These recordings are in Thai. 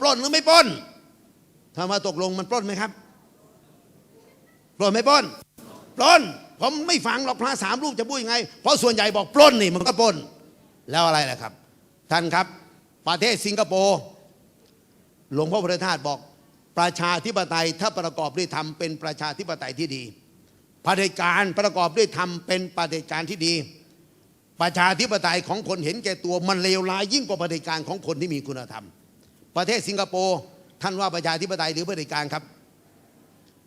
ปล้นหรือไม่ปล้นถ้ามาตกลงมันปล้นไหมครับ ปล้นไม่ปล้น ปล้น ผมไม่ฟังหรอกพระสามรูปจะพูดยังไง เพราะส่วนใหญ่บอกปล้นนี่มันก็ปล้น แล้วอะไรล่ะครับ ท่านครับ ประเทศสิงคโปร์ หลวงพ่อพระธาตุบอก ประชาธิปไตยถ้าประกอบด้วยธรรมเป็นประชาธิปไตยที่ดีเผด็จการประกอบด้วยธรรมเป็นเผด็จการที่ดี ประชาธิปไตยของคนเห็นแก่ตัวมันเลวร้ายยิ่งกว่าเผด็จการของคนที่มีคุณธรรม ประเทศสิงคโปร์ท่านว่าประชาธิปไตยหรือเผด็จการครับ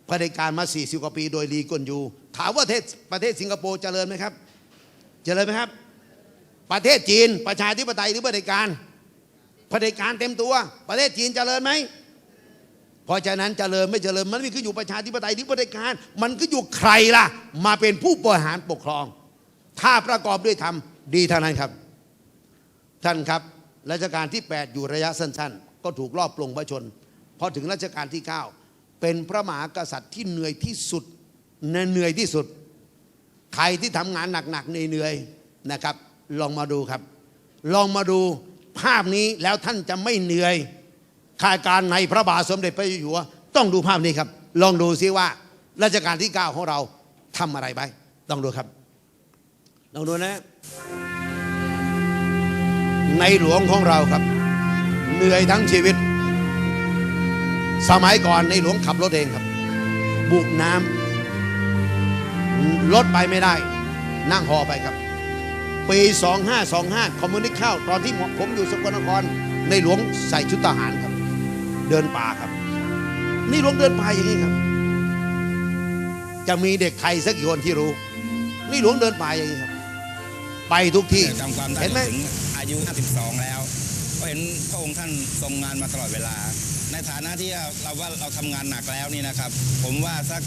เผด็จการมา 40 กว่าปี โดยลีกวนยู ถามว่าประเทศประเทศสิงคโปร์เจริญไหมครับ เจริญไหมครับ ประเทศจีนประชาธิปไตยหรือเผด็จการเผด็จการเต็มตัว ประเทศจีนเจริญไหมเพราะฉะนั้นเจริญไม่เจริญมันไม่ขึ้นอยู่ประชาธิปไตยหรือเผด็จการ มันก็อยู่ใครล่ะ มาเป็นผู้บริหารปกครอง ถ้าประกอบด้วยธรรมดีเท่านั้นครับ ท่านครับรัชกาลที่ 8 อยู่ระยะสั้น ๆ ก็ถูกรอบปลงพระชนพอถึงรัชกาลที่ 9 เป็นพระมหากษัตริย์ที่เหนื่อยที่สุดเหนื่อยที่สุด ใครที่ทำงานหนักๆเหนื่อยๆนะครับ ลองมาดูครับ ลองมาดูภาพนี้แล้วท่านจะไม่เหนื่อยข้าการในพระบาทสมเด็จพระเจ้าอยู่หัวต้องดูภาพนี้ครับ ลองดูซิว่ารัชกาลที่ 9 ของเราทำอะไรไปต้องดูครับ ลองดูนะ ในหลวงของเราครับ เหนื่อยทั้งชีวิต สมัยก่อนในหลวงขับรถเองครับ บุกน้ำรถไปไม่ได้ นั่งหอไปครับ ปี 2525 คอมมิวนิสต์เข้า ตอนที่ผมอยู่สกลนคร ในหลวงใส่ชุดทหารครับ เดินป่าครับ นี่หลวงเดินป่าอย่างนี้ครับ จะมีเด็กใครสักกี่คนที่รู้ นี่หลวงเดินป่าอย่างนี้ครับ ไปทุกที่จำความได้เห็นไหมถึงอายุ 52 แล้วก็ เห็นพระองค์ท่านทรงงานมาตลอดเวลา ในฐานะที่เราว่าเราทำงานหนักแล้วนี่นะครับ ผมว่าสัก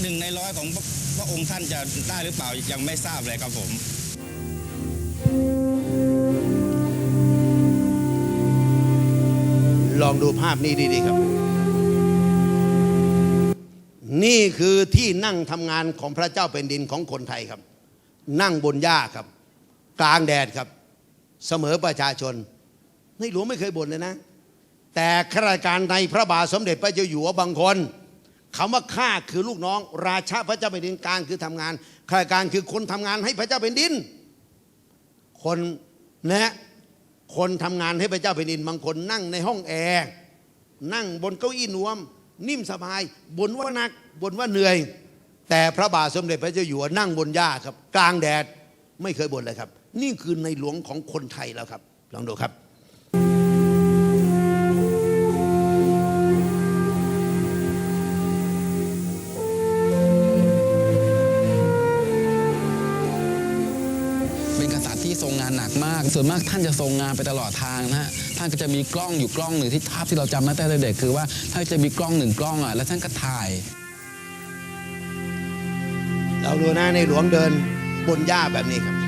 หนึ่งในร้อยของพระองค์ท่านจะได้หรือเปล่ายังไม่ทราบเลยครับผมลองดูภาพนี้ดีๆครับ นี่คือที่นั่งทำงานของพระเจ้าเป็นดินของคนไทยครับ นั่งบนหญ้าครับ กลางแดดครับ เสมอประชาชน ในหลวงไม่เคยบ่นเลยนะ แต่ข้าราชการในพระบาทสมเด็จพระเจ้าอยู่หัวบางคนคำว่าข้าคือลูกน้อง ราชาพระเจ้าแผ่นดินกลางคือทำงานข้าราชการคือคนทำงานให้พระเจ้าแผ่นดิน คนนะคนทำงานให้พระเจ้าแผ่นดินบางคนนั่งในห้องแอร์นั่งบนเก้าอี้นวม นิ่มสบายบ่นว่าหนักบ่นว่าเหนื่อย แต่พระบาทสมเด็จพระเจ้าอยู่หัวนั่งบนหญ้าครับ กลางแดดไม่เคยบ่นเลยครับ นี่คือในหลวงของคนไทยแล้วครับ ลองดูครับเป็นกษัตริย์ที่ทรงงานหนักมาก ส่วนมากท่านจะทรงงานไปตลอดทางนะฮะ ท่านก็จะมีกล้องอยู่กล้องหนึ่งที่ภาพที่เราจำมาตั้งแต่เด็กคือว่าท่านจะมีกล้องหนึ่งกล้องอะ แล้วท่านก็ถ่าย เราดูนะในหลวงเดินบนหญ้าแบบนี้ครับก็จะ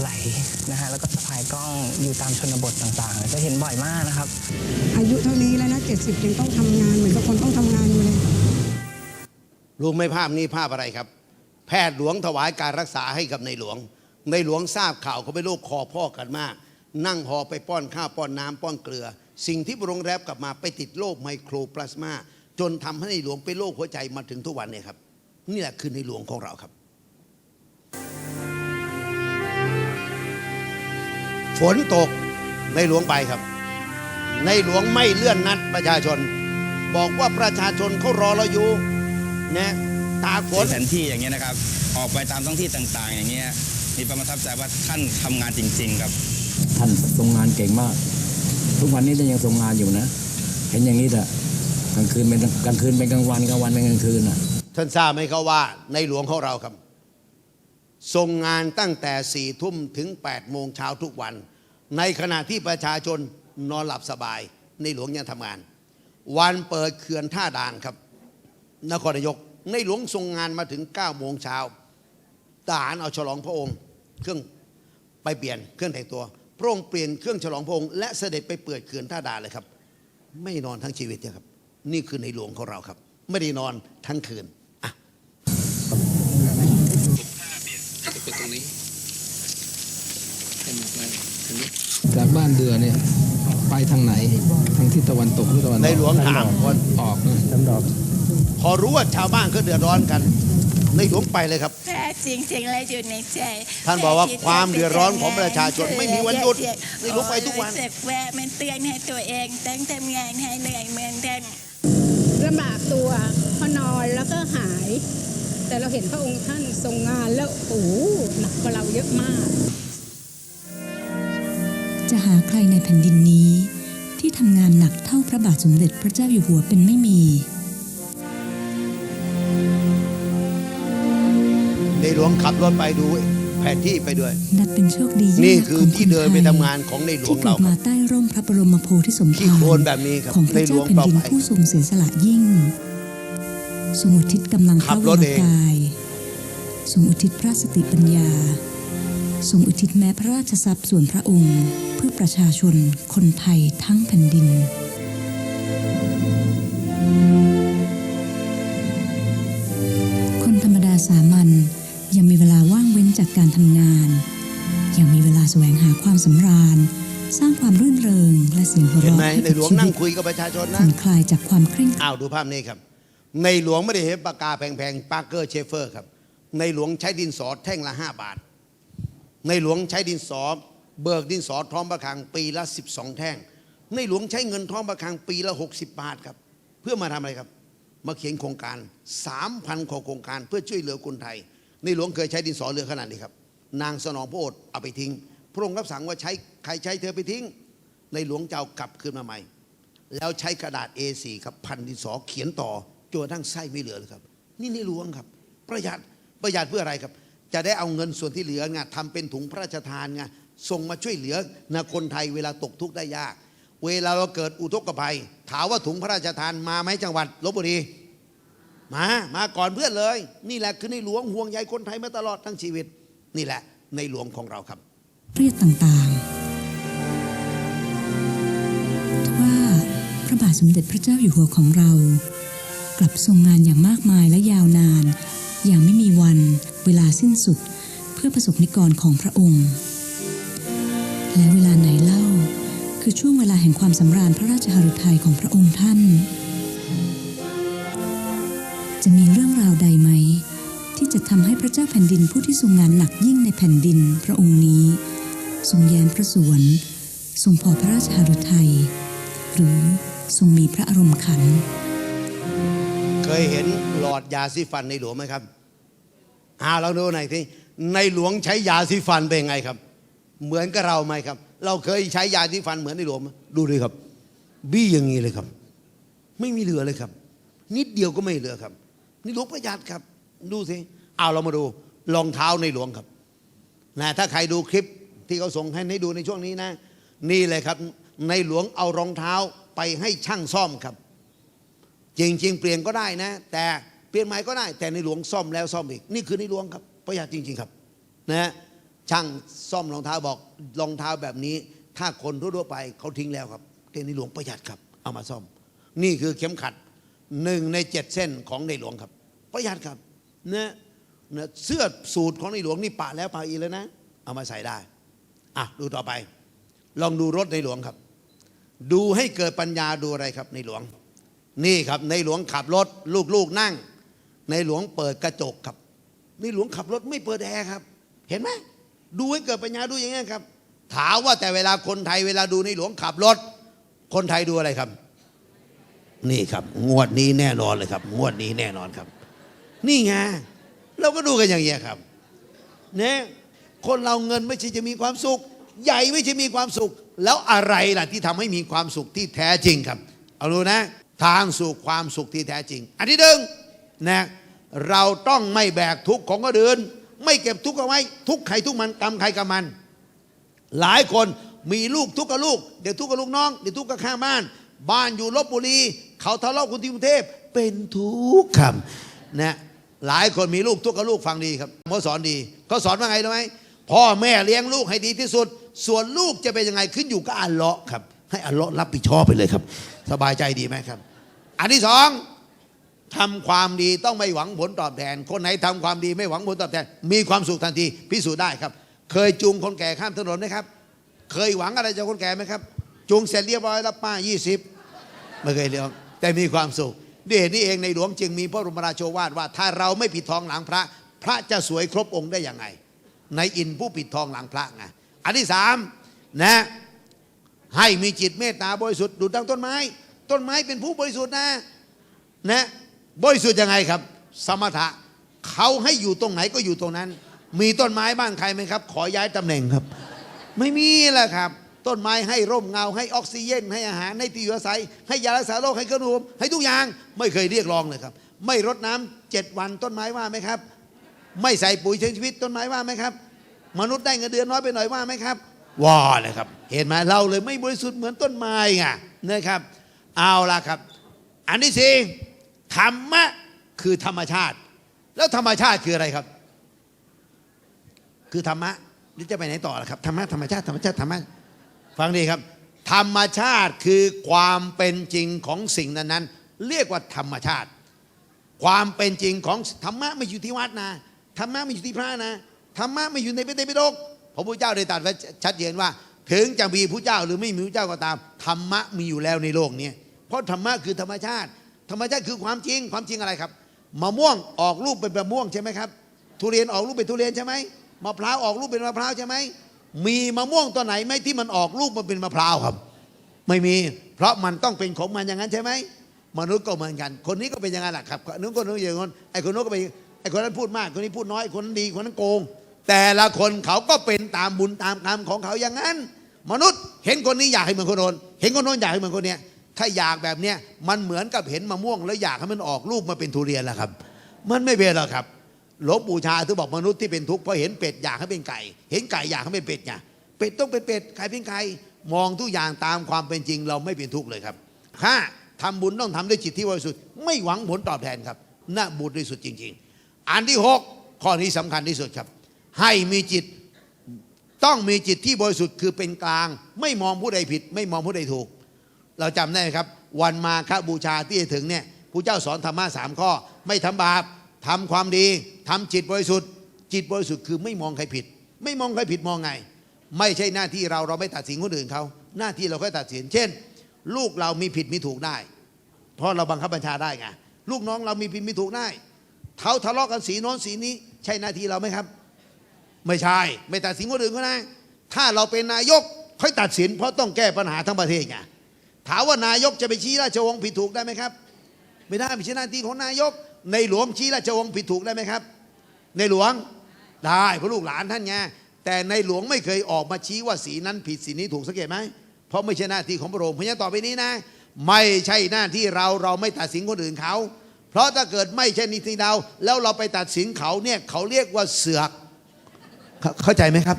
ไหลนะฮะแล้วก็สะพายกล้องอยู่ตามชนบทต่างๆ จะเห็นบ่อยมากนะครับ อายุเท่านี้แล้วนะเจ็ดสิบยังต้องทำงานเหมือนกับคนต้องทำงานอยู่เลย รู้ไหมภาพนี้ภาพอะไรครับ แพทย์หลวงถวายการรักษาให้กับในหลวง ในหลวงทราบข่าวเขาเป็นโรคคอพ่อกันมาก นั่งหอไปป้อนข้าวป้อนน้ำป้อนเกลือ สิ่งที่พระองค์แรบกลับมาไปติดโรคไมโครพลาสมาจนทำให้ในหลวงเป็นโรคหัวใจมาถึงทุกวันเนี่ยครับ นี่แหละคือในหลวงของเราครับ ฝนตกในหลวงไปครับ ในหลวงไม่เลื่อนนัดประชาชน บอกว่าประชาชนเขารอเราอยู่นะตากฝนแผนที่อย่างเงี้ยนะครับ ออกไปตามท้องที่ต่าง ๆ อย่างเงี้ยมีประทับใจว่าท่านทำงานจริง ๆ ครับ ท่านทรงงานเก่งมาก ทุกวันนี้ท่านยังทรงงานอยู่นะ เห็นอย่างนี้เถอะกลางคืนเป็นกลางคืนเป็นกลางวันกลางวันเป็นกลางคืนอะท่านทราบไหมครับว่าในหลวงของเราครับ ทรงงานตั้งแต่สี่ทุ่มถึง8ปดโมงเช้าทุกวัน ในขณะที่ประชาชนนอนหลับสบายในหลวงยังทำงาน วันเปิดเขื่อนท่าด่านครับ นครนายกในหลวงทรงงานมาถึง9ก้าโมงเช้าทหารเอาฉลองพระองค์ เครื่องไปเปลี่ยนเครื่องแต่งตัว พระองค์เปลี่ยนเครื่องฉลองพระองค์และเสด็จไปเปิดเขื่อนท่าด่านเลยครับ ไม่นอนทั้งชีวิตนะครับ นี่คือในหลวงของเราครับ ไม่ได้นอนทั้งคืน งนี้ให้หมดเลยตรงนี้จากบ้านเดือเนี่ย ไปทางไหน ทางทิศตะวันตกหรือตะวันออกในหลวงถามคนออกนะพอรู้ว่าชาวบ้านเขาเดือดร้อนกัน ในหลวงไปเลยครับ แท้จริงๆเลยอยู่ในใจท่านบอกว่าความเดือดร้อนของประชาชนไม่มีวันหยุดในหลวงไปทุกวันรู้สึกแวะมันเตือนให้ตัวเองต้องทำงานให้เหนื่อยเหมือนกันลำบากตัวพอนอนแล้วก็หาย แต่เราเห็นพระองค์ท่านทรงงานแล้วโอ้โหหนักกว่าเราเยอะมาก จะหาใครในแผ่นดินนี้ ที่ทำงานหนักเท่าพระบาทสมเด็จพระเจ้าอยู่หัวเป็นไม่มี ในหลวงขับรถไปดูแผนที่ไปด้วย นับเป็นโชคดียิ่งนี่นักคือของที่คนเดินไทไปยทำงานของในหลวที่งเกิเราดมาใต้ร่มพระบรมโพธิสมที่ภารโคนแบบนี้ครับของพระในหลเจ้าวงแผ่นดินต่อไปผู้ทรงเสียสละยิ่ง ทรงอุทิศกำลังพขัระบวรถรเองกายทรงอุทิศพระสติปัญญาทรงอุทิศแม้พระราชทรัพย์ส่วนพระองค์ เพื่อประชาชนคนไทยทั้งแผ่นดิน คนธรรมดาสามัญยังมีเวลาว่างเว้นจากการทำงาน ยังมีเวลาแสวงหาความสำราญ สร้างความรื่นเริงและเสียงหัวเห็นเราะไหมให้ในกับหลวงชีนั่วิงตคุยกับประชาชนผ่นะอนคลายจากความเคร่งอ้าวดูภาพนี้ครับ ในหลวงไม่ได้เห็นปากกาแพงๆปาร์เกอร์เชฟเฟอร์ครับ ในหลวงใช้ดินสอแท่งละ 5 บาท ในหลวงใช้ดินสอเบิกดินสอท้องประคังปีละ 12 แท่ง ในหลวงใช้เงินท้องประคังปีละ 60 บาทครับ เพื่อมาทำอะไรครับ มาเขียนโครงการ 3,000กว่าโครงการเพื่อช่วยเหลือคนไทย ในหลวงเคยใช้ดินสอเรือขนาดนี้ครับ นางสนองพระโอษฐ์เอาไปทิ้ง พระองค์รับสั่งว่าใช้ใครใช้เธอไปทิ้ง ในหลวงเจ้ากลับคืนมาใหม่ แล้วใช้กระดาษ A4 ครับพันดินสอเขียนต่อ จนทั้งไส้ไม่เหลือเลยครับ นี่ในหลวงครับ ประหยัดประหยัดเพื่ออะไรครับ จะได้เอาเงินส่วนที่เหลือไงทำเป็นถุงพระราชทานไงส่งมาช่วยเหลือนคนไทยเวลาตกทุกข์ได้ยาก เวลาเราเกิดอุทกภัย ถามว่าถุงพระราชทานมาไหมจังหวัดลบบุรีมา มาก่อนเพื่อนเลย นี่แหละคือในหลวงห่วงใยคนไทยมาตลอดทั้งชีวิต นี่แหละในหลวงของเราครับเครียดต่างๆว่าพระบาทสมเด็จพระเจ้าอยู่หัวของเรา กลับทรงงานอย่างมากมายและยาวนาน อย่างไม่มีวันเวลาสิ้นสุดเพื่อประสบนิกรของพระองค์ และเวลาไหนเล่า คือช่วงเวลาแห่งความสำราญพระราชหฤทัยของพระองค์ท่าน จะมีเรื่องราวใดไหม ที่จะทำให้พระเจ้าแผ่นดินผู้ที่ทรงงานหนักยิ่งในแผ่นดินพระองค์นี้ ทรงแย้มพระสวนทรงพอพระราชหฤทัยหรือทรงมีพระอารมณ์ขัน เคยเห็นหลอดยาสีฟันในหลวงไหมครับอ่าเราดูหน่อยทีในหลวงใช้ยาสีฟันเป็นไงครับ เหมือนกับเราไหมครับ เราเคยใช้ยาสีฟันเหมือนในหลวงไหมดูดิครับ บี้อย่างนี้เลยครับ ไม่มีเหลือเลยครับ นิดเดียวก็ไม่เหลือครับ นี่หลวงประหยัดครับ ดูสิเอาเรามาดูรองเท้าในหลวงครับนะถ้าใครดูคลิปที่เขาส่งให้ให้ดูในช่วงนี้นะ นี่เลยครับ ในหลวงเอารองเท้าไปให้ช่างซ่อมครับ จริงๆเปลี่ยนก็ได้นะ แต่เปลี่ยนใหม่ก็ได้ แต่ในหลวงซ่อมแล้วซ่อมอีก นี่คือในหลวงครับประหยัดจริง ๆครับนะช่างซ่อมรองเท้าบอกรองเท้าแบบนี้ ถ้าคนทั่วๆไปเขาทิ้งแล้วครับแต่ในหลวงประหยัดครับ เอามาซ่อม นี่คือเข็มขัดหนึ่งในเจ็ดเส้นของในหลวงครับ ประหยัดครับเนะเนะเสื้อสูตรของในหลวงนี่ปะแล้วปะอีแล้วนะ เอามาใส่ได้อะดูต่อไป ลองดูรถในหลวงครับ ดูให้เกิดปัญญาดูอะไรครับในหลวง นี่ครับในหลวงขับรถลูกๆนั่ง ในหลวงเปิดกระจกครับ ในหลวงขับรถไม่เปิดแอร์ครับ เห็นไหมดูให้เกิดปัญญาดูอย่างนี้ครับ ถามว่าแต่เวลาคนไทยเวลาดูในหลวงขับรถ คนไทยดูอะไรครับ นี่ครับ งวดนี้แน่นอนเลยครับ งวดนี้แน่นอนครับ นี่ไงเราก็ดูกันอย่างเงี้ครับเนี่ยคนเราเงินไม่ใช่จะมีความสุข ใหญ่ไม่ใช่มีความสุข แล้วอะไรล่ะที่ทำให้มีความสุขที่แท้จริงครับ เอาดูนะ ทางสู่ความสุขที่แท้จริง อันที่หนึ่งนะเราต้องไม่แบกทุกข์ของคนอื่นไม่เก็บทุกข์เอาไว้ ทุกข์ใครทุกข์มันกรรมใครกรรมมัน หลายคนมีลูกทุกข์กับลูก เดี๋ยวทุกข์กับลูกน้อง เดี๋ยวทุกข์กับข้างบ้าน บ้านอยู่ลบบุรี เขาทะเลาะคนที่กรุงเทพเป็นทุกข์ครับนะหลายคนมีลูกทุกข์กับลูกฟังดีครับเขาสอนดีเขาสอนว่าไงรู้ไหมพ่อแม่เลี้ยงลูกให้ดีที่สุด ส่วนลูกจะเป็นยังไงขึ้นอยู่กับอัลเลาะห์ครับ ให้อัลเลาะห์รับผิดชอบไปเลยครับ สบายใจดีไหมครับ อันที่สองทำความดีต้องไม่หวังผลตอบแทน คนไหนทำความดีไม่หวังผลตอบแทน มีความสุขทันทีพิสูจน์ได้ครับ เคยจูงคนแก่ข้ามถนนไหมครับ เคยหวังอะไรจากคนแก่ไหมครับ จูงเสร็จเรียบร้อยแล้วป้า20ไม่เคยเรียกแต่มีความสุขนี่นี่เองในหลวงจึงมีพระบรมราโชวาทว่า ถ้าเราไม่ปิดทองหลังพระ พระจะสวยครบองค์ได้อยังไง ในอินผู้ปิดทองหลังพระไงอันที่สามนะ ให้มีจิตเมตตาบริสุทธิ์ดุจดังต้นไม้ ต้นไม้เป็นผู้บริสุทธิ์นะนะบริสุทธิ์ยังไงครับ สมถะเขาให้อยู่ตรงไหนก็อยู่ตรงนั้น มีต้นไม้บ้างใครไหมครับ ขอย้ายตำแหน่งครับ ไม่มีแหละครับ ต้นไม้ให้ร่มเงาให้ออกซิเจนให้อาหารให้ที่อยู่อาศัย ให้ยารักษาโรคให้ขนมให้ทุกอย่างไม่เคยเรียกร้องเลยครับ ไม่รดน้ำเจ็ดวันต้นไม้ว่าไหมครับ ไม่ใส่ปุ๋ยเชิงชีวิตต้นไม้ว่าไหมครับ มนุษย์ได้เงินเดือนน้อยไปหน่อยว่าไหมครับ ว่าเลยครับ เห็นไหมเราเลยไม่บริสุทธิ์เหมือนต้นไม้ไงนะครับ เอาละครับ อันที่สี่ธรรมะคือธรรมชาติ แล้วธรรมชาติคืออะไรครับ คือธรรมะนี่จะไปไหนต่อล่ะครับธรรมะธรรมชาติธรรมชาติธรรมะฟังดีครับ ธรรมชาติคือความเป็นจริงของสิ่งนั้นๆ เรียกว่าธรรมชาติ ความเป็นจริงของธรรมะไม่อยู่ที่วัดนะธรรมะไม่อยู่ที่พระนะธรรมะไม่อยู่ในพระไตรปิฎก พระพุทธเจ้าได้ตรัสไว้ชัดเจนว่า ถึงจะมีพระเจ้าหรือไม่มีพระเจ้าก็ตามธรรมะมีอยู่แล้วในโลกนี้เพราะธรรมะคือธรรมชาติ ธรรมชาติคือความจริงความจริงอะไรครับมะม่วงออกลูกเป็นมะม่วงใช่ไหมครับ ทุเรียนออกลูกเป็นทุเรียนใช่ไหมมะพร้าวออกลูกเป็นมะพร้าวใช่ไหมมีมะม่วงตัวไหนไหมที่มันออกลูกมันเป็นมะพร้าวครับ ไม่มี เพราะมันต้องเป็นของมันอย่างนั้นใช่ไหมมนุษย์ก็เหมือนกัน คนนี้ก็เป็นอย่างนั้นแหละครับคนนู้นก็นู้นอย่างนั้นไอ้คนนู้นก็ไปไอ้คนนั้นพูดมากคนนี้พูดน้อยคนนั้นดีคนนั้นโกง แต่ละคนเขาก็เป็นตามบุญตามกรรมของเขาอย่างนั้น มนุษย์เห็นคนนี้อยากให้เหมือนคนโน้นเห็นคนโน้นอยากให้เหมือนคนเนี้ยถ้าอยากแบบเนี้ยมันเหมือนกับเห็นมะม่วง แล้วอยากให้มันออกลูกมาเป็นทุเรียนแหละครับ มันไม่เป็นหรอกครับหลวงปู่ชาถึงบอกมนุษย์ที่เป็นทุกข์เพราะเห็นเป็ดอยากให้เป็นไก่ เห็นไก่อยากให้เป็นเป็ดไงเป็ดต้องเป็นเป็ดไก่เป็นไก่มองทุกอย่างตามความเป็นจริงเราไม่เป็นทุกข์เลยครับห้าทำบุญต้องทำด้วยจิตที่บริสุทธิ์ไม่หวังผลตอบแทนครับน่าบุญบริสุทธิ์จริง ๆ อันที่หกข้อนี้สำคัญที่สุดครับ ให้มีจิตต้องมีจิตที่บริสุทธิ์คือเป็นกลาง ไม่มองผู้ใดผิด ไม่มองผู้ใดถูก เราจำได้ครับ วันมาคบูชาที่จะถึงเนี่ยผู้เจ้าสอนธรรมะสามข้อ ไม่ทำบาปทำความดีทำจิตบริสุทธิ์ จิตบริสุทธิ์คือไม่มองใครผิด ไม่มองใครผิดมองไง ไม่ใช่หน้าที่เราเราไม่ตัดสินคนอื่นเขาหน้าที่เราค่อยตัดสิน เช่น ลูกเรามีผิดมีถูกได้ เพราะเราบังคับบัญชาได้ไงลูกน้องเรามีผิดมีถูกได้เขาทะเลาะกันสีโน้นสีนี้ ใช่หน้าที่เราไหมครับ ไม่ใช่ ไม่ตัดสินคนอื่นเขานะถ้าเราเป็นนายกค่อยตัดสิน เพราะต้องแก้ปัญหาทั้งประเทศไงถามว่านายกจะไปชี้ราชวงศ์ผิดถูกได้ไหมครับ ไม่ได้ไม่ใช่หน้าที่ของนายก ในหลวงชี้ราชวงศ์ผิดถูกได้ไหมครับ ในหลวงได้เพราะลูกหลานท่านไงแต่ในหลวงไม่เคยออกมาชี้ว่าสีนั้นผิดสีนี้ถูกสังเกตไหมเพราะไม่ใช่หน้าที่ของพระองค์เพราะฉะนั้นต่อไปนี้นะ ไม่ใช่หน้าที่เราเราไม่ตัดสินคนอื่นเขา เพราะถ้าเกิดไม่ใช่นิติเราแล้วเราไปตัดสินเขาเนี่ยเขาเรียกว่าเสือก เข้าใจไหมครับ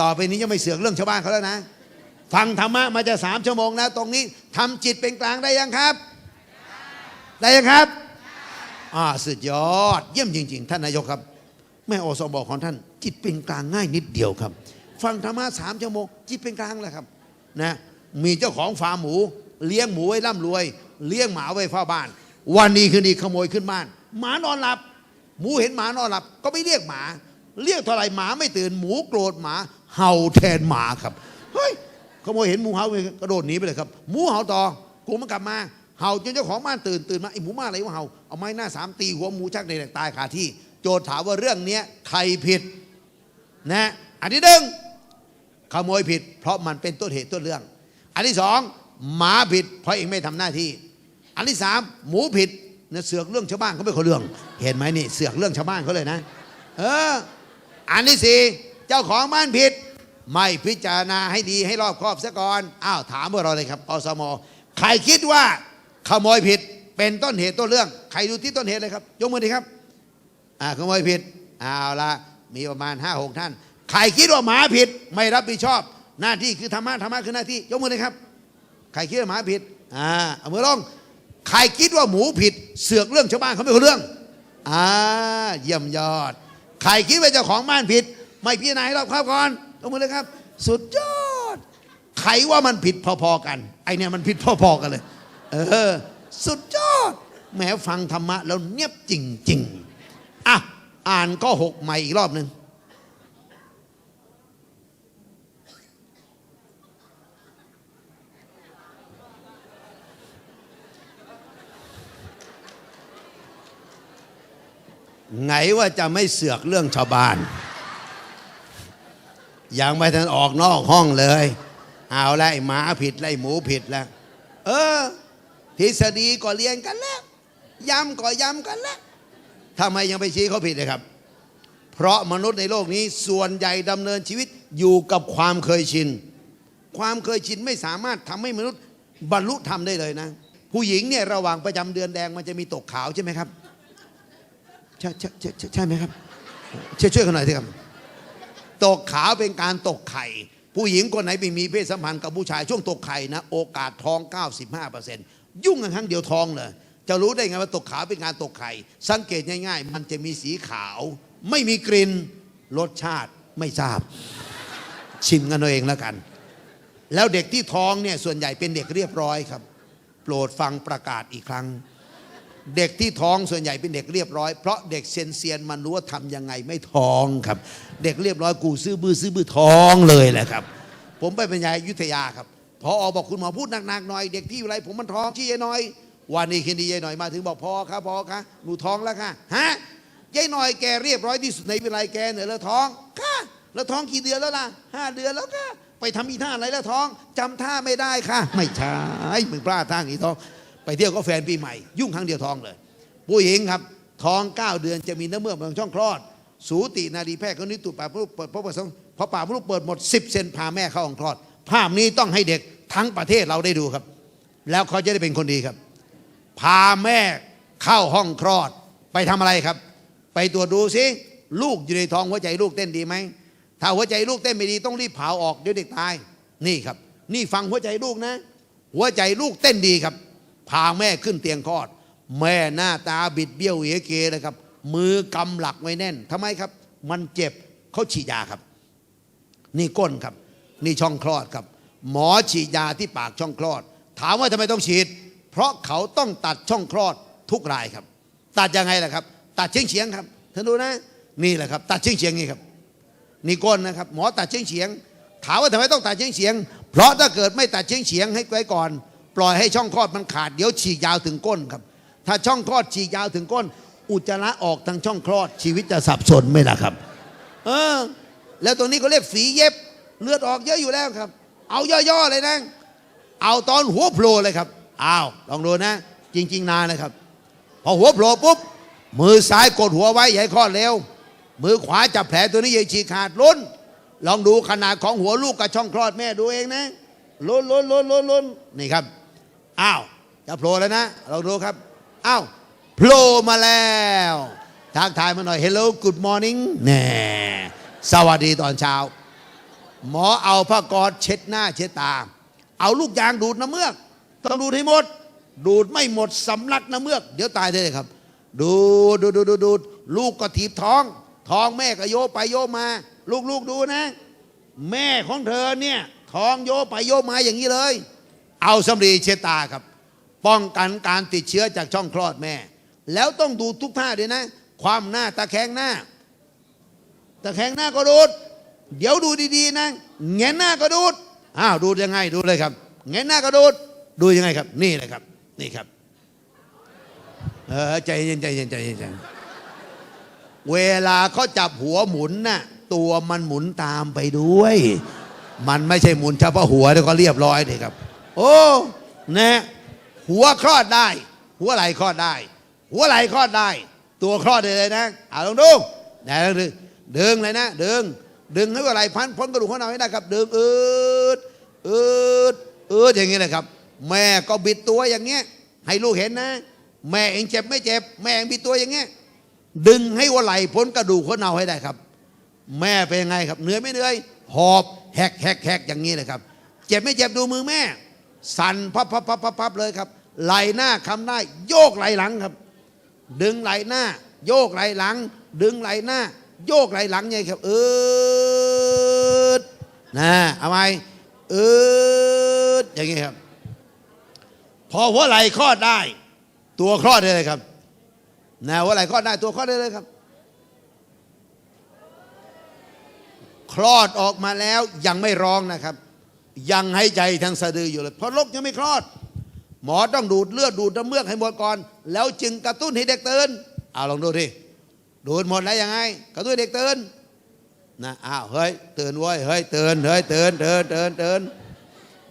ต่อไปนี้จะไม่เสือกเรื่องชาวบ้านเขาแล้วนะ ฟังธรรมะมาจะสามชั่วโมงแล้วตรงนี้ทำจิตเป็นกลางได้ยังครับ ได้ยังครับอ่าสุดยอด เยี่ยมจริง ๆ ท่านนายกครับ แม่โอสบอกของท่าน จิตเป็นกลางง่ายนิดเดียวครับ ฟังธรรมะสามชั่วโมง จิตเป็นกลางแล้วครับนะมีเจ้าของฟาร์มหมู เลี้ยงหมูไว้ร่ำรวย เลี้ยงหมาไว้เฝ้าบ้าน วันนี้คืนดีขโมยขึ้นบ้าน หมานอนหลับ หมูเห็นหมานอนหลับ ก็ไม่เรียกหมา เรียกเท่าไหร่หมาไม่ตื่นหมูโกรธหมา เห่าแทนหมาครับเฮ้ยขโมยเห็นหมูเห่ากระโดดหนีไปเลยครับหมูเห่าต่อกูมันกลับมาเห่าจนเจ้าของบ้านตื่นตื่นมาไอ้หมูมาอะไรวะเห่าเอาไม้หน้าสามตีหัวหมูชักเด็กตายคาที่ โจทย์ถามว่าเรื่องเนี้ยใครผิดนะอันที่หนึ่งขโมยผิด เพราะมันเป็นต้นเหตุต้นเรื่อง อันที่สองหมาผิด เพราะเองไม่ทำหน้าที่ อันที่สามหมูผิดเนี่ยเสือกเรื่องชาวบ้านเขาไม่เขาเรื่อง เห็นไหมนี่เสือกเรื่องชาวบ้านเขาเลยนะ เออ อันที่สี่เจ้าของบ้านผิด ไม่พิจารณาให้ดีให้รอบครอบซะก่อนอ้าวถามพวกเราเลยครับอสมใครคิดว่าขโมยผิดเป็นต้นเหตุต้นเรื่อง ใครดูที่ต้นเหตุเลยครับ ยกมือดีครับอ่าขโมยผิดเอาละมีประมาณห้าหกท่าน ใครคิดว่าหมาผิดไม่รับผิดชอบ หน้าที่คือธรรมะธรรมะคือหน้าที่ ยกมือเลยครับ ใครคิดว่าหมาผิดอ่าเอามือลงใครคิดว่าหมูผิด เสือกเรื่องชาวบ้านเขาไม่รู้เรื่องอ่าเยี่ยมยอด ใครคิดว่าเจ้าของบ้านผิด ไม่พิจารณาให้รอบคอบก่อนยกมือเลยครับ สุดยอด ใครว่ามันผิดพอๆกัน ไอเนี่ยมันผิดพอๆกันเลย เออ สุดยอดแหมฟังธรรมะแล้วเนียบจริง ๆอะอ่านก็หกใหม่อีกรอบหนึ่ง ไงว่าจะไม่เสือกเรื่องชาวบ้าน ยังไม่ทันออกนอกห้องเลย เอาละไอ้หมาผิดไล่หมูผิดแล้ว เออ ทฤษฎีก็เรียนกันแล้ว ย้ำก็ย้ำกันแล้วทำไมยังไปชี้เขาผิดเลยครับ เพราะมนุษย์ในโลกนี้ส่วนใหญ่ดำเนินชีวิตอยู่กับความเคยชิน ความเคยชินไม่สามารถทำให้มนุษย์บรรลุธรรมได้เลยนะ ผู้หญิงเนี่ยระหว่างประจำเดือนแดงมันจะมีตกขาวใช่ไหมครับ ใช่ใช่ใช่ใช่ใช่ไหมครับช่วยช่วยกันหน่อยสิครับ ตกขาวเป็นการตกไข่ ผู้หญิงคนไหนไปมีเพศสัมพันธ์กับผู้ชายช่วงตกไข่นะ โอกาสท้อง 95%ยุ่งกันครั้งเดียวท้องเลยจะรู้ได้ไงว่าตกขาวเป็นการตกไข่ สังเกตง่าย ๆ มันจะมีสีขาว ไม่มีกลิ่นรสชาติไม่ทราบ ชิมกันเอาเองแล้วกัน แล้วเด็กที่ท้องเนี่ยส่วนใหญ่เป็นเด็กเรียบร้อยครับ โปรดฟังประกาศอีกครั้ง เด็กที่ท้องส่วนใหญ่เป็นเด็กเรียบร้อย เพราะเด็กเซียนเซียนมันรู้ว่าทำยังไงไม่ท้องครับ เด็กเรียบร้อยกูซื้อบื้อซื้อบื้อท้องเลยแหละครับ ผมไปบรรยายยุทธยาครับพอออบอกคุณหมอพูดหนักๆหน่อยเด็กที่อยู่ไรผมมันท้องชี้ยายหน่อย วันนี้คืนดียายหน่อยมาถึงบอกพอครับพอครับหนูท้องแล้วค่ะฮะยายหน่อยแกเรียบร้อยที่สุดในวิไลแกเหนี่ยแล้วท้องค่ะแล้วท้องกี่เดือนแล้วล่ะห้าเดือนแล้วค่ะไปทำอีท่าอะไรแล้วท้องจำท่าไม่ได้ค่ะ ไม่ใช่มึงพลาดท่าอีท้อง ไปเที่ยวก็แฟนปีใหม่ ยุ่งครั้งเดียวท้องเลย ผู้หญิงครับท้อง 9 เดือนจะมีน้ำเมือกบางช่องคลอด สูตินารีแพทย์คนนี้ตุดปากพระลูกเปิดพระประสงค์พอปากพระลูกเปิดหมด 10 เซนพาแม่เข้าห้องคลอด ภาพนี้ต้องให้เด็กทั้งประเทศเราได้ดูครับ แล้วเขาจะได้เป็นคนดีครับ พาแม่เข้าห้องคลอด ไปทำอะไรครับ ไปตรวจดูซิลูกอยู่ในท้องหัวใจลูกเต้นดีไหมถ้าหัวใจลูกเต้นไม่ดีต้องรีบเผาออกเดี๋ยวเด็กตายนี่ครับ นี่ฟังหัวใจลูกนะ หัวใจลูกเต้นดีครับ พาแม่ขึ้นเตียงคลอด แม่หน้าตาบิดเบี้ยวเอเกเลยครับ มือกำหลักไว้แน่นทำไมครับ มันเจ็บเขาฉีดยาครับ นี่ก้นครับ นี่ช่องคลอดครับ หมอฉีดยาที่ปากช่องคลอด ถามว่าทำไมต้องฉีด เพราะเขาต้องตัดช่องคลอดทุกรายครับ ตัดยังไงล่ะครับ ตัดเฉียงเฉียงครับท่านดูนะนี่แหละครับ ตัดเฉียงเฉียงนี่ครับนี่ก้นนะครับหมอตัดเฉียงเฉียงถามว่าทำไมต้องตัดเฉียงเฉียง เพราะถ้าเกิดไม่ตัดเฉียงเฉียงให้ไว้ก่อน ปล่อยให้ช่องคลอดมันขาดเดี๋ยวฉีกยาวถึงก้นครับ ถ้าช่องคลอดฉีกยาวถึงก้น อุจจาระออกทางช่องคลอดชีวิตจะสับสนไหมล่ะครับ เออ แล้วตรงนี้เขาเรียกฝีเย็บเลือดออกเยอะอยู่แล้วครับ เอาย่อๆเลยนะเอาตอนหัวโผล่เลยครับอ้าวลองดูนะ จริง ๆนานนะครับ พอหัวโผล่ปุ๊บมือซ้ายกดหัวไว้อย่าให้คลอดเร็วมือขวาจับแผลตัวนี้อย่าให้ฉีกขาดล้น ลองดูขนาดของหัวลูกกับช่องคลอดแม่ดูเองนะล้นล้นล้นล้นล้นนี่ครับ อ้าวจะโผล่แล้วนะลองดูครับ อ้าวโผล่มาแล้วทักทายมาหน่อย hello good morning แน่สวัสดีตอนเช้า หมอเอาผ้ากอซเช็ดหน้าเช็ดตา เอาลูกยางดูดน้ำเมือก ต้องดูดให้หมด ดูดไม่หมดสำลักน้ำเมือก เดี๋ยวตายเลยครับ ดูดดูดดูดดูดดดลูกก็ถีบท้อง ท้องแม่ก็โยไปโยมา ลูกลูกดูนะ แม่ของเธอเนี่ยท้องโยไปโยมาอย่างนี้เลย เอาสำลีเช็ดตาครับ ป้องกันการติดเชื้อจากช่องคลอดแม่ แล้วต้องดูทุกท่าด้วยนะ ความหน้าตะแคงหน้าตะแคงหน้าก็ดูด เดี๋ยวดูดีๆนะแงนหน้าก็ดูดอ้าวดูยังไงดูเลยครับแงนหน้าก็ดูดดูยังไงครับ นี่เลยครับ นี่ครับเออใจเย็นใจเย็นใจเย็นใจเย็นเวลาเขาจับหัวหมุนน่ะตัวมันหมุนตามไปด้วย มันไม่ใช่หมุนเฉพาะหัวแล้วก็เรียบร้อยเลยครับ โอ้นะหัวคลอดได้ หัวไหล่คลอดได้ หัวไหล่คลอดได้ ตัวคลอดได้เลยนะเอาลองดูนะลองดูดึงเลยนะดึงดึงให้หัวไหล่พันพ้นกระดูกของเราให้ได้ครับ ดึงอืดอืดอืดอย่างนี้เลยครับ แม่ก็บิดตัวอย่างเงี้ย ให้ลูกเห็นนะ แม่เองเจ็บไม่เจ็บ แม่เองบิดตัวอย่างเงี้ยดึงให้หัวไหล่พ้นกระดูกของเราให้ได้ครับ แม่เป็นยังไงครับเหนื่อยไม่เหนื่อยหอบแหกแหกแหกอย่างนี้เลยครับ เจ็บไม่เจ็บดูมือแม่ สั่นพับพับพับพับพับเลยครับ ไหลหน้าคำได้ โยกไหลหลังครับ ดึงไหลหน้า โยกไหลหลัง ดึงไหลหน้า โยกไหลหลังไงครับ เออนะเอาไหมเอออย่างนี้ครับ พอหัวไหลคลอดได้ ตัวคลอดได้เลยครับนะหัวไหลคลอดได้ตัวคลอดได้เลยครับคลอดออกมาแล้วยังไม่ร้องนะครับ ยังให้ใจทางสะดืออยู่เลย เพราะลกยังไม่คลอด หมอต้องดูดเลือดดูดน้ำเมือกให้หมดก่อน แล้วจึงกระตุ้นให้เด็กตื่นเอาลองดูดิดูดหมดแล้วยังไง กระตุ้นเด็กตื่นนะอ้าวเฮ้ยตื่นเว้ยเฮ้ยตื่นเฮ้ยตื่นตื่นตื่นตื่น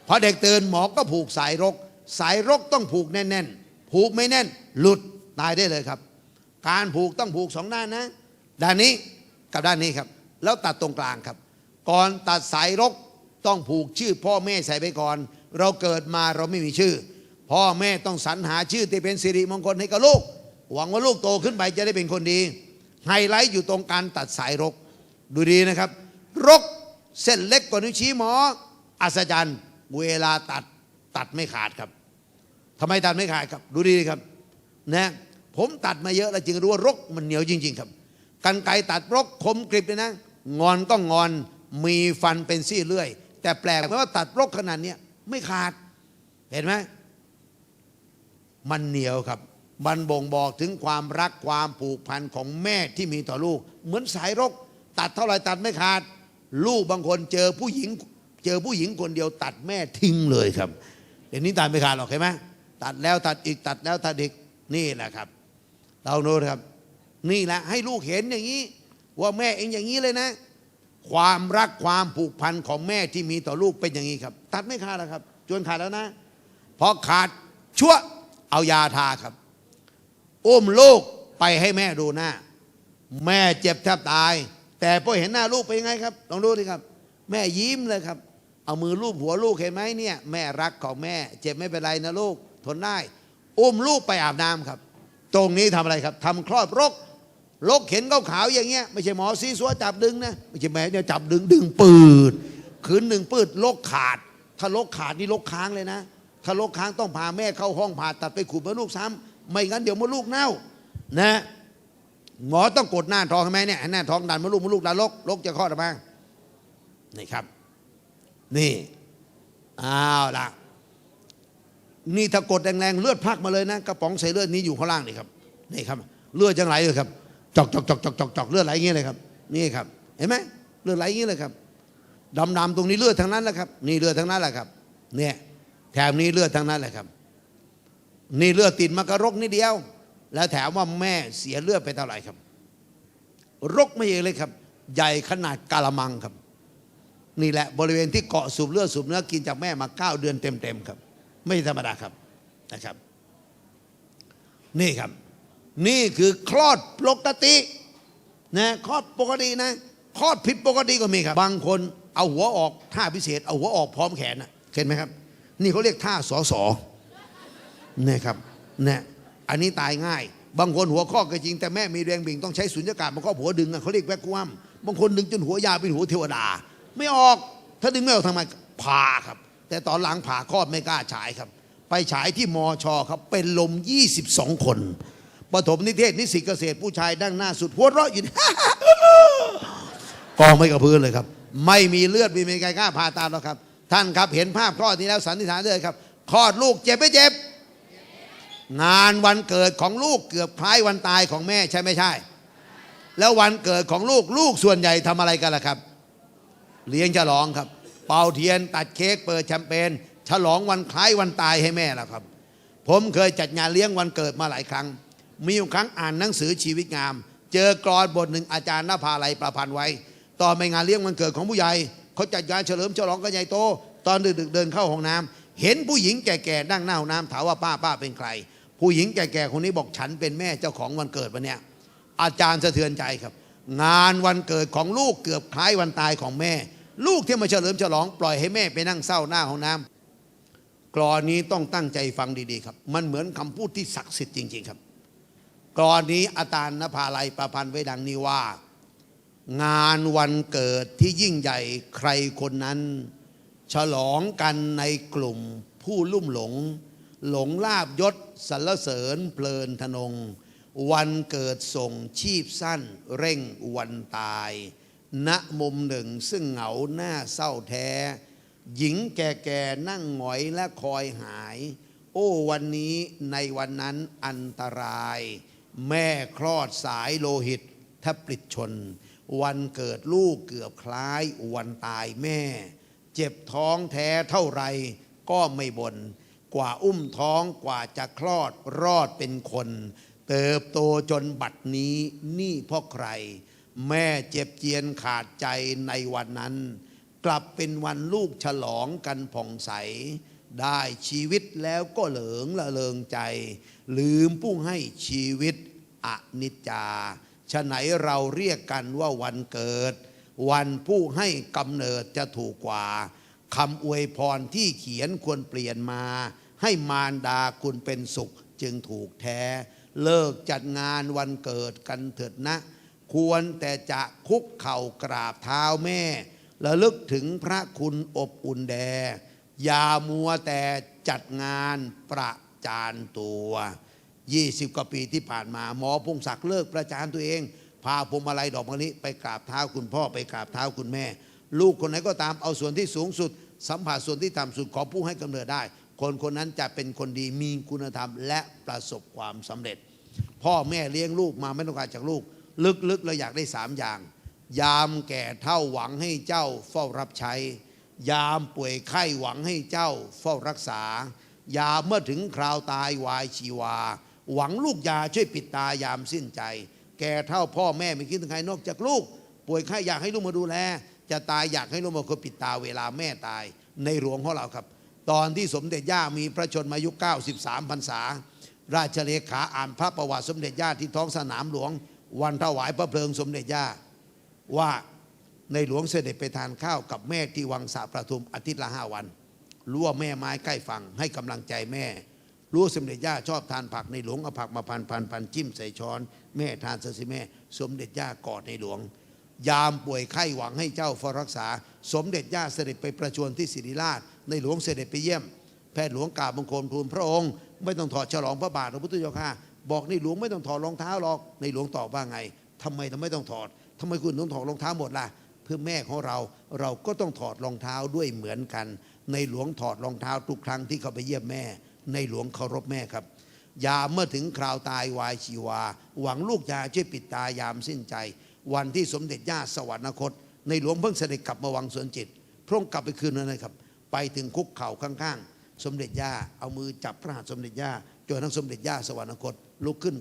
พอเด็กตื่นหมอก็ผูกสายรก สายรกต้องผูกแน่นๆผูกไม่แน่น หลุดตายได้เลยครับ การผูกต้องผูกสองด้านนะ ด้านนี้กับด้านนี้ครับ แล้วตัดตรงกลางครับ ก่อนตัดสายรก ต้องผูกชื่อพ่อแม่ใส่ไปก่อน เราเกิดมาเราไม่มีชื่อ พ่อแม่ต้องสรรหาชื่อที่เป็นสิริมงคลให้กับลูก หวังว่าลูกโตขึ้นไปจะได้เป็นคนดี ไฮไลท์อยู่ตรงการตัดสายรก ดูดีนะครับ รกเส้นเล็กกว่านิ้วชี้หมอ อัศจรรย์เวลาตัดตัดไม่ขาดครับทำไมตัดไม่ขาดครับ ดูดีครับนะผมตัดมาเยอะแล้วจึงรู้ว่ารกมันเหนียวจริง ๆ ครับกันไกตัดรกคมกริบเลยนะ งอนก็งอนมีฟันเป็นซี่เลื่อย แต่แปลกว่าตัดรกขนาดนี้ไม่ขาด เห็นไหมมันเหนียวครับ มันบ่งบอกถึงความรักความผูกพันของแม่ที่มีต่อลูก เหมือนสายรก ตัดเท่าไหร่ตัดไม่ขาด ลูกบางคนเจอผู้หญิง เจอผู้หญิงคนเดียว ตัดแม่ทิ้งเลยครับเดี๋ยวนี้ตัดไม่ขาดหรอกเห็นไหมตัดแล้วตัดอีกตัดแล้วตัดอีกนี่แหละครับ เราโน้ตครับ นี่แหละให้ลูกเห็นอย่างนี้ ว่าแม่เองอย่างนี้เลยนะ ความรักความผูกพันของแม่ที่มีต่อลูกเป็นอย่างนี้ครับ ตัดไม่ขาดหรอกครับจนขาดแล้วนะพอขาดชั่วเอายาทาครับอุ้มลูกไปให้แม่ดูหน้า แม่เจ็บแทบตาย แต่พอเห็นหน้าลูกเป็นยังไงครับ ลองดูดิครับ แม่ยิ้มเลยครับ เอามือลูบหัวลูกเห็นไหมเนี่ย แม่รักของแม่ เจ็บไม่เป็นไรนะลูก ทนได้อุ้มลูกไปอาบน้ำครับ ตรงนี้ทำอะไรครับทำคลอดรก รกเห็นขาวๆอย่างเงี้ยไม่ใช่หมอซีซัวจับดึงนะไม่ใช่แม่เนี่ยจับดึงดึงปืดคืนหนึ่งปืดรกขาด ถ้ารกขาดนี่รกค้างเลยนะ ถ้ารกค้างต้องพาแม่เข้าห้องผ่าตัดไปขูดมดลูกซ้ำไม่งั้นเดี๋ยวมดลูกเน่านะหมอต้องกดหน้าท้องใช่ไหมเนี่ยหน้าท้องดันมดลูกมดลูกดันลกลกจะคลอดออกมานี่ครับ นี่อ้าวละนี่ถ้ากดแรงๆเลือดพักมาเลยนะกระป๋องใส่เลือดนี้อยู่ข้างล่างนี่ครับนี่ครับ เลือดจังไหลเลยครับ จอกจอกจอกจอกจอกจอกเลือดไหลอย่างนี้เลยครับ นี่ครับ เห็นไหมเลือดไหลอย่างนี้เลยครับดำดำๆตรงนี้เลือดทั้งนั้นแหละครับ นี่เลือดทั้งนั้นแหละครับ เนี่ยแถมนี้เลือดทั้งนั้นแหละครับ นี่เลือดติดมากระรกนิดเดียว แล้วแถมว่าแม่เสียเลือดไปเท่าไหร่ครับ รกไม่เยอะเลยครับ ใหญ่ขนาดกาละมังครับ นี่แหละบริเวณที่เกาะสูบเลือดสูบเนื้อกินจากแม่มาเก้าเดือนเต็มๆครับ ไม่ธรรมดาครับนะครับ นี่ครับ นี่คือคลอดปกตินะคลอดปกตินะคลอดผิดปกติก็มีครับ บางคนเอาหัวออกท่าพิเศษ เอาหัวออกพร้อมแขนนะเห็นไหมครับ นี่เขาเรียกท่าสอสอเนี่ยครับเนี่ยอันนี้ตายง่าย บางคนหัวข้อก็จริง แต่แม่มีแรงบิ่งต้องใช้สุญญากาศมาครอบหัวดึงเขาเรียกแวกควัมบางคนดึงจนหัวยาวเป็นหัวเทวดา ไม่ออกถ้าดึงไม่ออกทำไมผ่าครับ แต่ตอนหลังผ่าคลอดไม่กล้าฉายครับ ไปฉายที่มอชอครับเป็นลม 22 คน ปฐมนิเทศนิสิตเกษตรผู้ชายดั้งหน้าสุดหัวเราะอยู่กองไม่กับพื้นเลยครับ ไม่มีเลือดไม่มีใครกล้าผ่าตามหรอกครับ ท่านครับเห็นภาพคลอดนี้แล้วสันนิษฐานเลยครับคลอดลูกเจ็บไม่เจ็บ งานวันเกิดของลูกเกือบคล้ายวันตายของแม่ใช่ไม่ใช่ แล้ววันเกิดของลูกลูกส่วนใหญ่ทำอะไรกันล่ะครับ เลี้ยงฉลองครับ เป่าเทียนตัดเค้กเปิดแชมเปญฉลองวันคล้ายวันตายให้แม่แล้วครับ ผมเคยจัดงานเลี้ยงวันเกิดมาหลายครั้ง มีอยู่ครั้งอ่านหนังสือชีวิตงาม เจอกรอนบทหนึ่งอาจารย์นภาลัยประพันธ์ไว้ ตอนไปงานเลี้ยงวันเกิดของผู้ใหญ่เขาจัดงานเฉลิมฉลองกันใหญ่โต ตอนดึกๆเดินเข้าห้องน้ำเห็นผู้หญิงแก่ๆนั่งหน้าห้องน้ำถามว่าป้าป้าเป็นใคร ผู้หญิงแก่ๆคนนี้บอกฉันเป็นแม่เจ้าของวันเกิดวันเนี้ยอาจารย์สะเทือนใจครับ งานวันเกิดของลูกเกือบคล้ายวันตายของแม่ ลูกที่มาเฉลิมฉลองปล่อยให้แม่ไปนั่งเศร้าหน้าห้องน้ำกรอนนี้ต้องตั้งใจฟังดีๆครับ มันเหมือนคำพูดที่ศักดิ์สิทธิ์จริง ๆ ครับ กรอนนี้อาจารย์นภาลัยประพันธ์ไว้ดังนี้ว่า งานวันเกิดที่ยิ่งใหญ่ใครคนนั้น ฉลองกันในกลุ่มผู้ลุ่มหลง หลงลาบยศสรรเสริญเพลินทนง วันเกิดส่งชีพสั้นเร่งวันตาย ณมุมหนึ่งซึ่งเหงาหน้าเศร้าแท้ หญิงแก่ๆนั่งหงอยและคอยหาย โอ้วันนี้ในวันนั้นอันตราย แม่คลอดสายโลหิตแทบปลิดชน วันเกิดลูกเกือบคล้ายวันตายแม่ เจ็บท้องแท้เท่าไรก็ไม่บน่นกว่าอุ้มท้องกว่าจะคลอดรอดเป็นคน เติบโตจนบัดนี้นี่เพราะใคร แม่เจ็บเจียนขาดใจในวันนั้น กลับเป็นวันลูกฉลองกันผ่องใส ได้ชีวิตแล้วก็เหลิงละเลงใจ ลืมผู้ให้ชีวิตอนิจจาฉะไหนเราเรียกกันว่าวันเกิด วันผู้ให้กำเนิดจะถูกกว่าคำอวยพรที่เขียนควรเปลี่ยนมา ให้มารดาคุณเป็นสุขจึงถูกแท้ เลิกจัดงานวันเกิดกันเถิดนะ ควรแต่จะคุกเข่ากราบเท้าแม่ระลึกถึงพระคุณอบอุ่นแด อย่ามัวแต่จัดงานประจานตัว 20 กว่าปีที่ผ่านมา หมอพงศักดิ์เลิกประจานตัวเอง พาพวงมาลัยดอกมะลิไปกราบเท้าคุณพ่อไปกราบเท้าคุณแม่ ลูกคนไหนก็ตามเอาส่วนที่สูงสุด สัมผัสส่วนที่ต่ำสุดของผู้ให้กำเนิดได้ คนคนนั้นจะเป็นคนดีมีคุณธรรม และประสบความสำเร็จ พ่อแม่เลี้ยงลูกมาไม่ต้องการจากลูก ลึกๆเราอยากได้สามอย่าง ยามแก่เท่าหวังให้เจ้าเฝ้ารับใช้ ยามป่วยไข้หวังให้เจ้าเฝ้ารักษา ยามเมื่อถึงคราวตายวายชีวา หวังลูกยาช่วยปิดตายามสิ้นใจ แก่เท่าพ่อแม่ไม่คิดถึงใครนอกจากลูก ป่วยไข้อยากให้ลูกมาดูแล จะตายอยากให้ลูกมาคนปิดตาเวลาแม่ตายในหลวงของเราครับ ตอนที่สมเด็จย่ามีพระชนมายุ 93พรรษา ราชเลขาอ่านพระประวัติสมเด็จย่าที่ท้องสนามหลวง วันถวายพระเพลิงสมเด็จย่าว่า ในหลวงเสด็จไปทานข้าวกับแม่ที่วังสาประทุมอาทิตย์ละห้าวันรู้ว่าแม่ไม้ใกล้ฝั่งให้กำลังใจแม่ รู้วสมเด็จย่าชอบทานผักในหลวงเอาผักมาพันพันพันจิ้มใส่ช้อน แม่ทานซะสิแม่ สมเด็จย่ากอดในหลวง ยามป่วยไข้หวังให้เจ้าเฝ้ารักษา สมเด็จย่าเสด็จไปประชวรที่ศิริราช ในหลวงเสด็จไปเยี่ยม แพทย์หลวงกาบบังคมทูลพระองค์ ไม่ต้องถอดฉลองพระบาทพระพุทธเจ้าค่ะบอกในหลวงไม่ต้องถอดรองเท้าหรอกในหลวงตอบว่าไงทำไมทำไมต้องถอดทำไมคุณต้องถอดรองเท้าหมดล่ะ เพื่อแม่ของเราเราก็ต้องถอดรองเท้าด้วยเหมือนกัน ในหลวงถอดรองเท้าทุกครั้งที่เขาไปเยี่ยมแม่ ในหลวงเคารพแม่ครับยามเมื่อถึงคราวตายวายชีวา หวังลูกยาช่วยปิดตายามสิ้นใจ วันที่สมเด็จย่าสวรรคต ในหลวงเพิ่งเสด็จกลับมาวังสวนจิต พระองค์กลับไปคืนนั้นเลยครับ ไปถึงคุกเข่าข้างๆ สมเด็จย่าเอามือจับพระหัตถ์สมเด็จย่าจนทั้งสมเด็จย่าสวรรคตลุกขึ้น